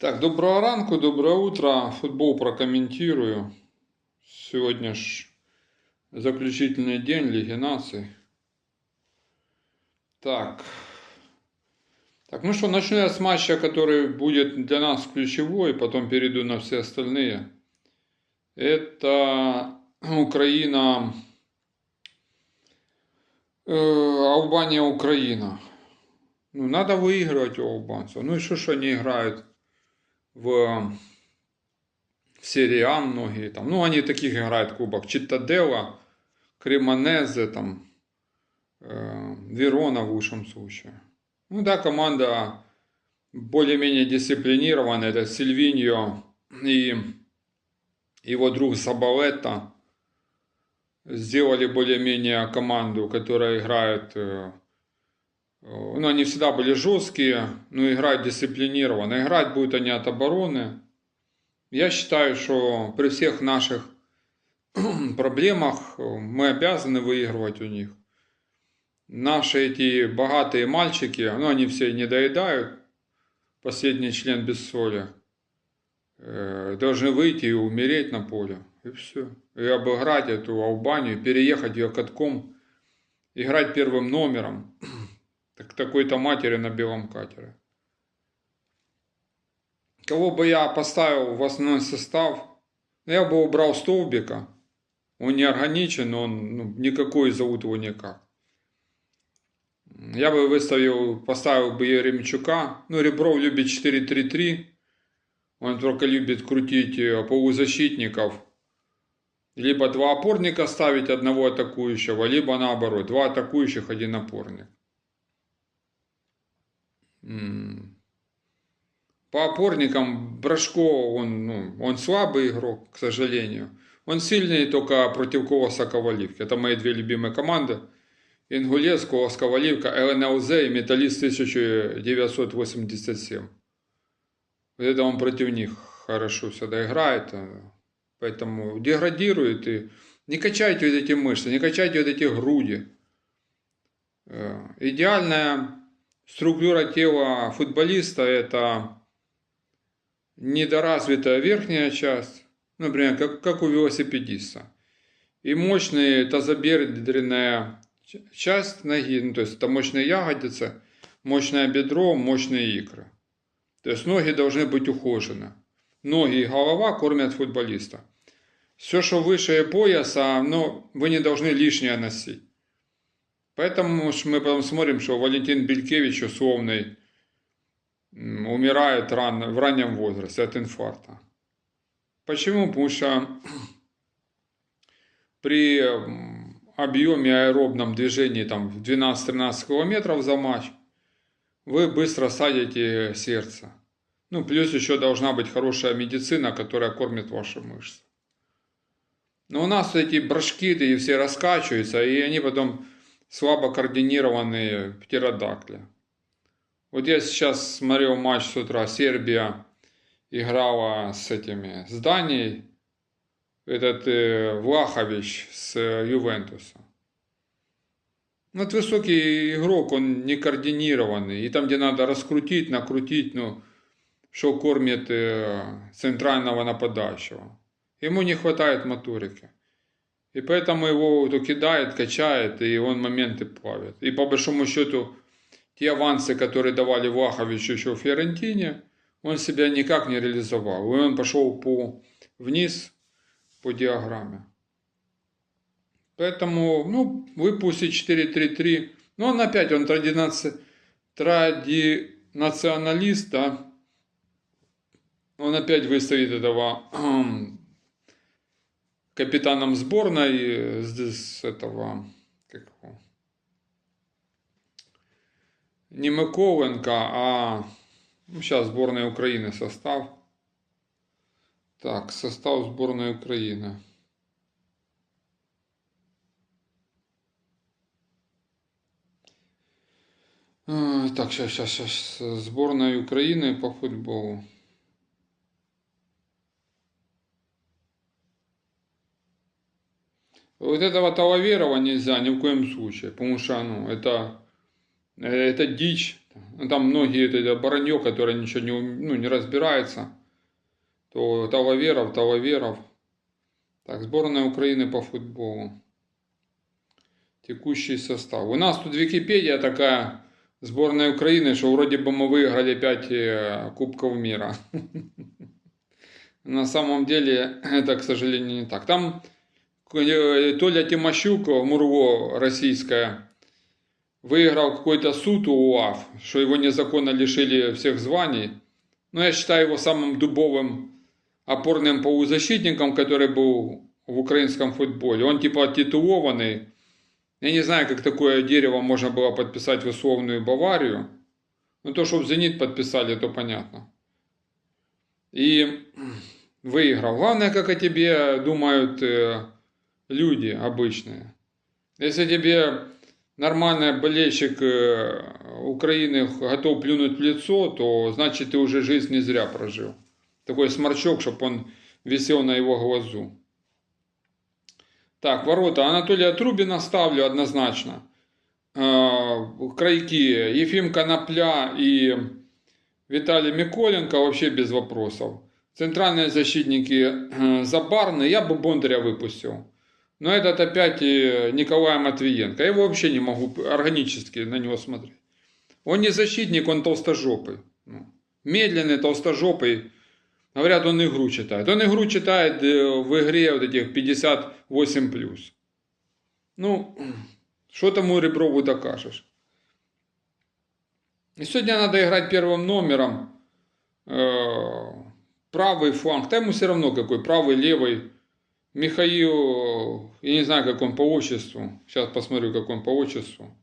Так, доброго ранку, доброе утро. Футбол прокомментирую. Сегодня ж заключительный день Лиги наций. Так. Так, ну что, начну я с матча, который будет для нас ключевой, потом перейду на все остальные. Это Украина, э, Албания, Украина. Ну, надо выигрывать у албанцев. Ну и что ж они играют в, серии А многие там. Ну, они таких играют кубок. Читтадела, Кремонезе, там, э, Верона в лучшем случае. Ну да, команда более-менее дисциплинированная. Это Сильвиньо и его друг Сабалетта сделали более-менее команду, которая играет э, ну, они всегда были жесткие, но играть дисциплинированно. Играть будут они от обороны. Я считаю, что при всех наших проблемах мы обязаны выигрывать у них. Наши эти богатые мальчики, ну они все не доедают, последний член без соли, э, должны выйти и умереть на поле. И все. И обыграть эту Албанию, переехать ее катком, играть первым номером к такой-то матери на белом катере. Кого бы я поставил в основной состав? Я бы убрал Столбика. Он не органичен, он ну, никакой зовут его никак. Я бы выставил, поставил бы Еремчука. Ну, Ребров любит 4-3-3. Он только любит крутить э, полузащитников. Либо два опорника ставить одного атакующего, либо наоборот, два атакующих, один опорник. По опорникам Брашко, он, ну, он слабый игрок, к сожалению. Он сильный только против Колоса Коваливки. Это мои две любимые команды. Ингулец, Колос Коваливка, ЛНЛЗ и Металлист 1987. Вот это он против них хорошо всегда играет. Поэтому деградирует и не качайте вот эти мышцы, не качайте вот эти груди. Э, идеальная Структура тела футболиста – это недоразвитая верхняя часть, например, как, как у велосипедиста. И мощная тазобедренная часть ноги, ну, то есть это мощная ягодица, мощное бедро, мощные икры. То есть ноги должны быть ухожены. Ноги и голова кормят футболиста. Все, что выше пояса, но вы не должны лишнее носить. Поэтому мы потом смотрим, что Валентин Белькевич условный умирает рано, в раннем возрасте от инфаркта. Почему? Потому что при объеме аэробном движении там, в 12-13 километров за матч вы быстро садите сердце. Ну, плюс еще должна быть хорошая медицина, которая кормит ваши мышцы. Но у нас эти брашки и все раскачиваются, и они потом слабо координированные птеродакли. Вот я сейчас смотрел матч с утра, Сербия играла с этими, с Данией, этот э, Влахович с э, Ювентуса. Вот высокий игрок, он не координированный. И там, где надо раскрутить, накрутить, ну, что кормит э, центрального нападающего. Ему не хватает моторики. И поэтому его то кидает, качает, и он моменты плавит. И по большому счету, те авансы, которые давали Влаховичу еще в Фиорентине, он себя никак не реализовал. И он пошел по, вниз по диаграмме. Поэтому, ну, выпустить 4-3-3. Ну, он опять, он традиционалист, да? Он опять выставит этого капитаном сборной с этого, как его, не Миколенко, а ну, сейчас сборная Украины состав. Так, состав сборной Украины. Так, сейчас, сейчас, сейчас. Сборная Украины по футболу. Вот этого Талаверова нельзя ни в коем случае, потому что ну, это, это дичь. Там многие вот это баранье, которое ничего не, ну, не разбирается. То Талаверов, Талаверов. Так, сборная Украины по футболу. Текущий состав. У нас тут Википедия такая, сборная Украины, что вроде бы мы выиграли 5 Кубков мира. На самом деле это, к сожалению, не так. Там э, Толя Тимощук, Мурво российская, выиграл какой-то суд у УАФ, что его незаконно лишили всех званий. Но я считаю его самым дубовым опорным полузащитником, который был в украинском футболе. Он типа титулованный. Я не знаю, как такое дерево можно было подписать в условную Баварию. Ну, то, что в «Зенит» подписали, то понятно. И выиграл. Главное, как о тебе думают э, люди обычные. Если тебе нормальный болельщик э, Украины готов плюнуть в лицо, то значит ты уже жизнь не зря прожил. Такой сморчок, чтобы он висел на его глазу. Так, ворота. Анатолия Трубина ставлю однозначно. Э, Крайки. Ефим Конопля и Виталий Миколенко вообще без вопросов. Центральные защитники э, Забарный. Я бы Бондаря выпустил. Но этот опять э, Николай Матвиенко. Я его вообще не могу органически на него смотреть. Он не защитник, он толстожопый. Ну, Медленный, толстожопый. Говорят, он игру читает. Он игру читает э, в игре вот этих 58+. Ну, что тому Реброву докажешь? И сегодня надо играть первым номером. Э, Правый фланг. Да ему все равно какой, правый, левый. Михаил, я не знаю, как он по отчеству. Сейчас посмотрю, как он по отчеству.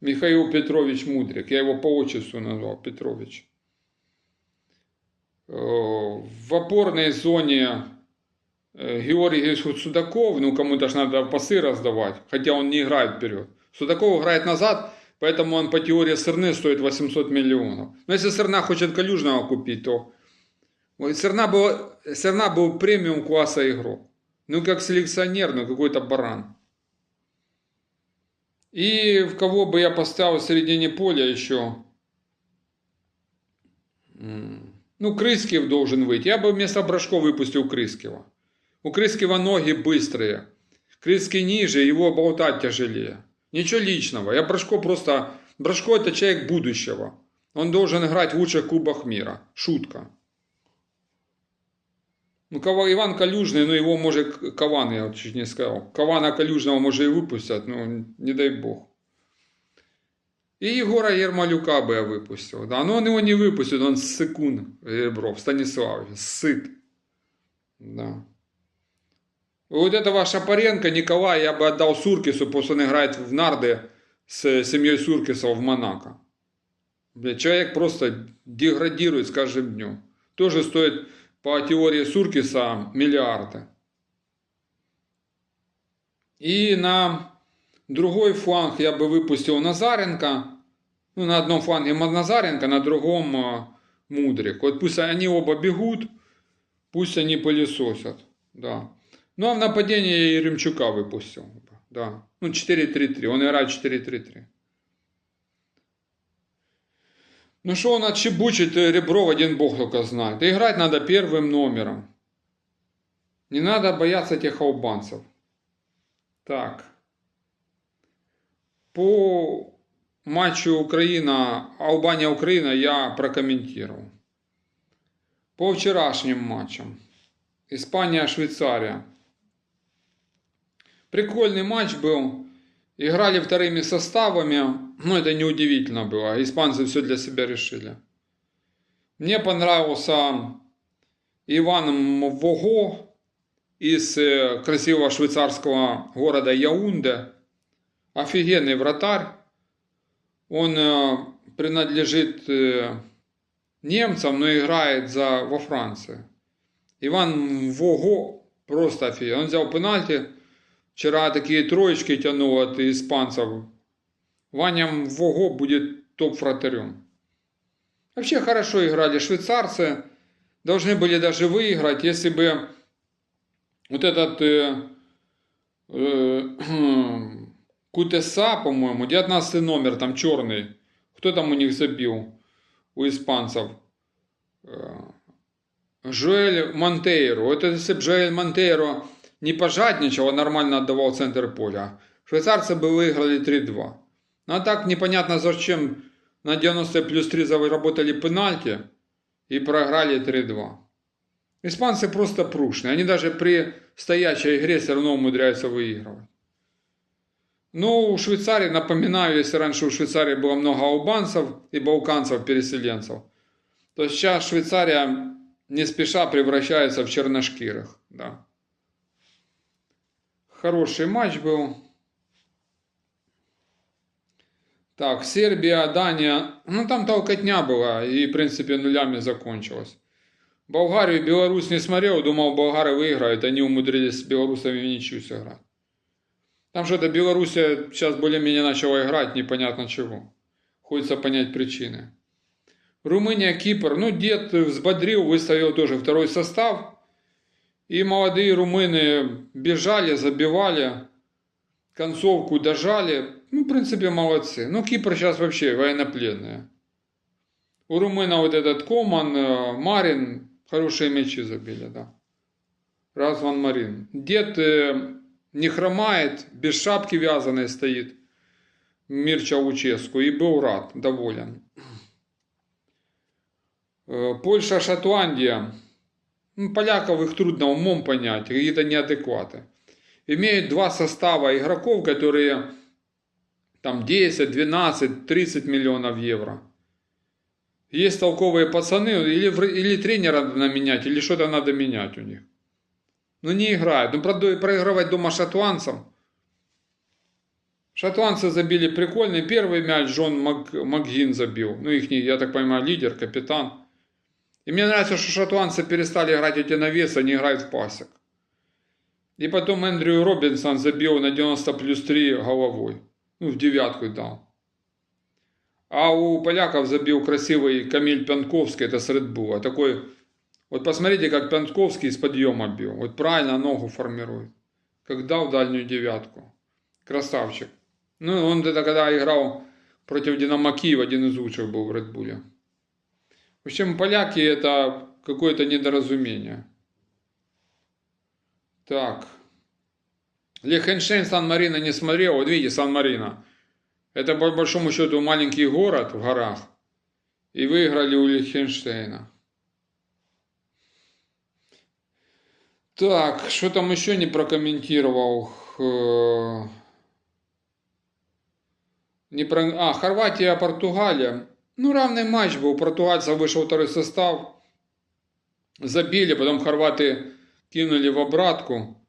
Михаил Петрович Мудрик. Я его по отчеству назвал, Петрович. Э, В опорной зоне э, Георгий Судаков, ну кому-то ж надо пасы раздавать, хотя он не играет вперед. Судаков играет назад, поэтому он по теории Сырны стоит 800 миллионов. Но если Сырна хочет Калюжного купить, то Ой, Серна был, Серна был премиум класса игрок. Ну, как селекционер, ну, какой-то баран. И в кого бы я поставил в середине поля еще? Ну, Крыскев должен выйти. Я бы вместо Брашко выпустил Крыскева. У Крыскева ноги быстрые. Крыский ниже, его болтать тяжелее. Ничего личного. Я Брашко просто... Брашко это человек будущего. Он должен играть в лучших клубах мира. Шутка. Ну, Кова- Иван Калюжный, ну его может Каван, я вот чуть не сказал. Кавана Калюжного може и выпустят, ну не дай бог. И Егора Ермолюка бы я выпустил. Да, но он его не выпустит, он сыкун Ребров, Станиславович, сыт. Да. Вот этого Шапаренко Николая я бы отдал Суркису, потому что он играет в нарды с семьей Суркиса в Монако. Блядь, человек просто деградирует с каждым днем. Тоже стоит по теории Суркиса миллиарды. И на другой фланг я бы выпустил Назаренко. Ну, на одном фланге Назаренко, на другом э, Мудрик. Вот пусть они оба бегут, пусть они пылесосят. Да. Ну, а в нападении я Еремчука выпустил. бы, Да. Ну, 4-3-3. Он играет 4-3-3. Ну что он отчебучит Ребров, один бог только знает. И играть надо первым номером. Не надо бояться этих албанцев. Так. По матчу Украина, Албания-Украина я прокомментировал. По вчерашним матчам. Испания-Швейцария. Прикольный матч был. Играли вторыми составами. Ну, это неудивительно было. Испанцы все для себя решили. Мне понравился Иван Вого из э, красивого швейцарского города Яунде. Офигенный вратарь. Он э, принадлежит э, немцам, но играет за, во Франции. Иван Вого просто офигенный. Он взял пенальти. Вчера такие троечки тянул от испанцев. Ваня Вого будет топ-вратарем. Вообще хорошо играли швейцарцы. Должны были даже выиграть, если бы вот этот э, э, Кутеса, по-моему, 19 номер, там черный, Кто там у них забил? У испанцев. Э, Жуэль Монтейро. Вот если бы Жуэль Монтейро не пожадничал, а нормально отдавал центр поля, швейцарцы бы выиграли 3-2. Ну а так непонятно зачем на 90 плюс 3 заработали пенальти и проиграли 3-2. Испанцы просто прушные. Они даже при стоячей игре все равно умудряются выигрывать. Ну, у Швейцарии, напоминаю, если раньше у Швейцарии было много албанцев и балканцев, переселенцев, то сейчас Швейцария не спеша превращается в черношкирых. Да. Хороший матч был. Так, Сербия, Дания. Ну, там толкотня была и, в принципе, нулями закончилась. Болгарию Беларусь не смотрел, думал, болгары выиграют. Они умудрились с белорусами в ничью сыграть. Там что-то Белоруссия сейчас более-менее начала играть, непонятно чего. Хочется понять причины. Румыния, Кипр. Ну, дед взбодрил, выставил тоже второй состав. И молодые румыны бежали, забивали, концовку дожали. Ну, в принципе, молодцы. Ну, Кипр сейчас вообще военнопленные. У румына вот этот Коман, э, Марин, хорошие мячи забили, да. Разван Марин. Дед э, не хромает, без шапки вязаной стоит. Мирча Луческу. И был рад, доволен. Э, Польша, Шотландия. Ну, поляков их трудно умом понять, какие-то неадекваты. Имеют два состава игроков, которые там 10, 12, 30 миллионов евро. Есть толковые пацаны, или, или тренера надо менять, или что-то надо менять у них. Ну не играют. Ну проигрывать дома шотландцам. Шотландцы забили прикольный первый мяч, Джон Мак, Макгин забил. Ну их, я так понимаю, лидер, капитан. И мне нравится, что шотландцы перестали играть эти навесы, они играют в пасек. И потом Эндрю Робинсон забил на 90 плюс 3 головой. Ну, в девятку дал. А у поляков забил красивый Камиль Пянковский, это с Редбула. Такой, вот посмотрите, как Пянковский с подъема бил. Вот правильно ногу формирует. Как дал дальнюю девятку. Красавчик. Ну, он это когда играл против Динамо Киев, один из лучших был в Редбуле. Общем, поляки это какое-то недоразумение. Так. Лихенштейн Сан-Марино не смотрел. Вот видите, Сан-Марино. Это по большому счету маленький город в горах. И выиграли у Лихенштейна. Так, что там еще не прокомментировал? Не про... А, Хорватия, Португалия. Ну, равный матч был. У португальцев вышел второй состав. Забили, потом хорваты кинули в обратку.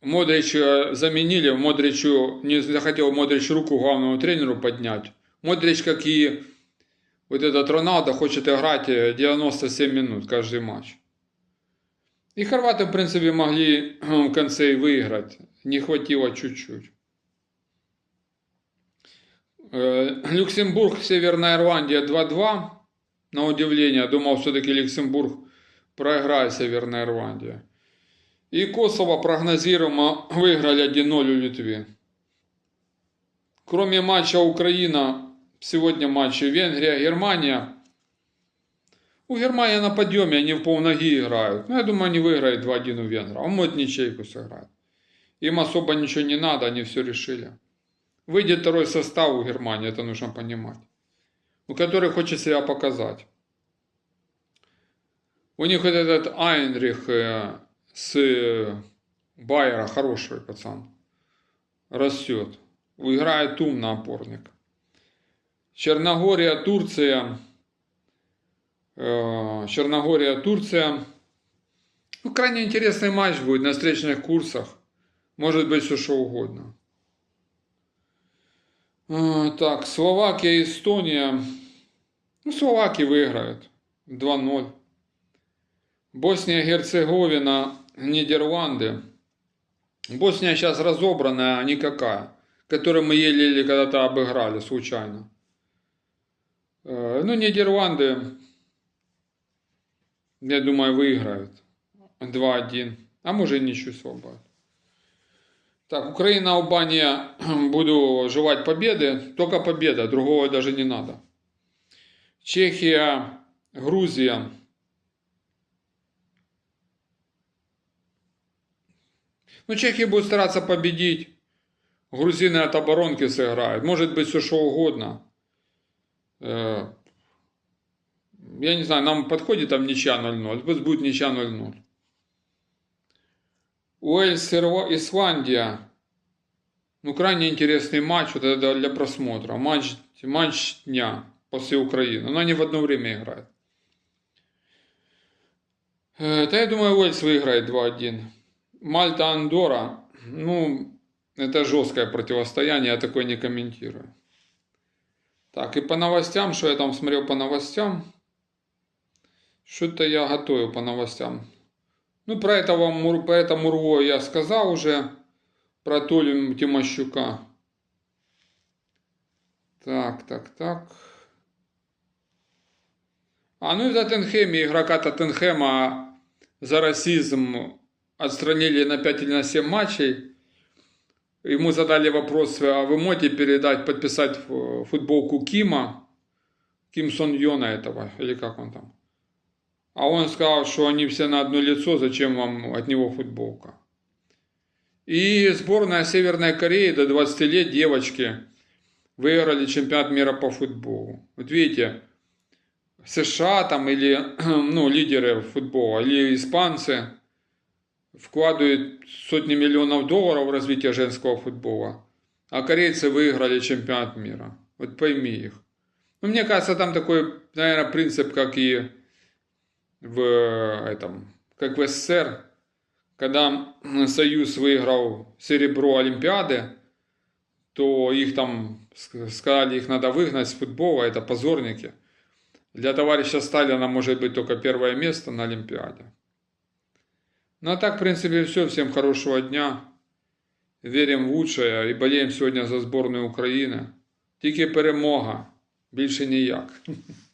Модрича заменили, Модричу не захотел Модрич руку главному тренеру поднять. Модрич, как и вот этот Роналдо, хочет играть 97 минут каждый матч. И хорваты, в принципе, могли в конце и выиграть. Не хватило чуть-чуть. Э, Люксембург, Северная Ирландия 2-2. На удивление, думал, все-таки Люксембург проиграет Северная Ирландия. И Косово прогнозируемо выиграли 1-0 у Литве. Кроме матча Украина, сегодня матчи Венгрия, Германия. У Германии на подъеме, они в полноги играют. Ну, я думаю, они выиграют 2-1 у Венгра. А может, ничейку сыграют. Им особо ничего не надо, они все решили. Выйдет второй состав у Германии, это нужно понимать. У который хочет себя показать. У них вот этот Айнрих э, с э, Байера, хороший пацан, растет. Играет умно опорник. Черногория, Турция. Э, Черногория, Турция. Ну, крайне интересный матч будет на встречных курсах. Может быть, все что угодно. Так, Словакия, Эстония. Ну, Словаки выиграют. 2-0. Босния, Герцеговина, Нидерланды. Босния сейчас разобранная, а никакая. Которую мы еле-еле когда-то обыграли случайно. Э, ну, Нидерланды, я думаю, выиграют. 2-1. А может и ничего слабо. Так, Украина, Албания, буду желать победы. Только победа, другого даже не надо. Чехия, Грузия. Ну, Чехия будет стараться победить. Грузины от оборонки сыграют. Может быть, все что угодно. Э, Я не знаю, нам подходит там ничья 0-0. Пусть будет ничья 0-0. Уэльс, Исландия. Ну, крайне интересный матч. Вот это для просмотра. Матч, матч дня после Украины. Но они в одно время играют. Э, Да я думаю, Уэльс выиграет 2-1. Мальта, Андора. Ну, это жесткое противостояние, я такое не комментирую. Так, и по новостям, что я там смотрел по новостям? Что-то я готовил по новостям. Ну, про этого, про это Мурво я сказал уже. Про Толю Тимощука. Так, так, так. А ну и в Тоттенхеме игрока Тоттенхема за расизм отстранили на 5 или на 7 матчей. Ему задали вопрос, а вы можете передать, подписать футболку Кима, Ким Сон Йона этого, или как он там. А он сказал, что они все на одно лицо, зачем вам от него футболка. И сборная Северной Кореи до 20 лет, девочки, выиграли чемпионат мира по футболу. Вот видите, США там или ну, лидеры футбола, или испанцы вкладывают сотни миллионов долларов в развитие женского футбола, а корейцы выиграли чемпионат мира. Вот пойми их. Ну, мне кажется, там такой, наверное, принцип, как и в этом, как в СССР, когда Союз выиграл серебро Олимпиады, то их там ск- сказали, их надо выгнать с футбола, это позорники. Для товарища Сталина может быть только первое место на Олимпиаде. Ну а так, в принципе, все. Всем хорошего дня. Віримо в лучшее і болеємо сьогодні за збірну України. Тільки перемога, більше ніяк.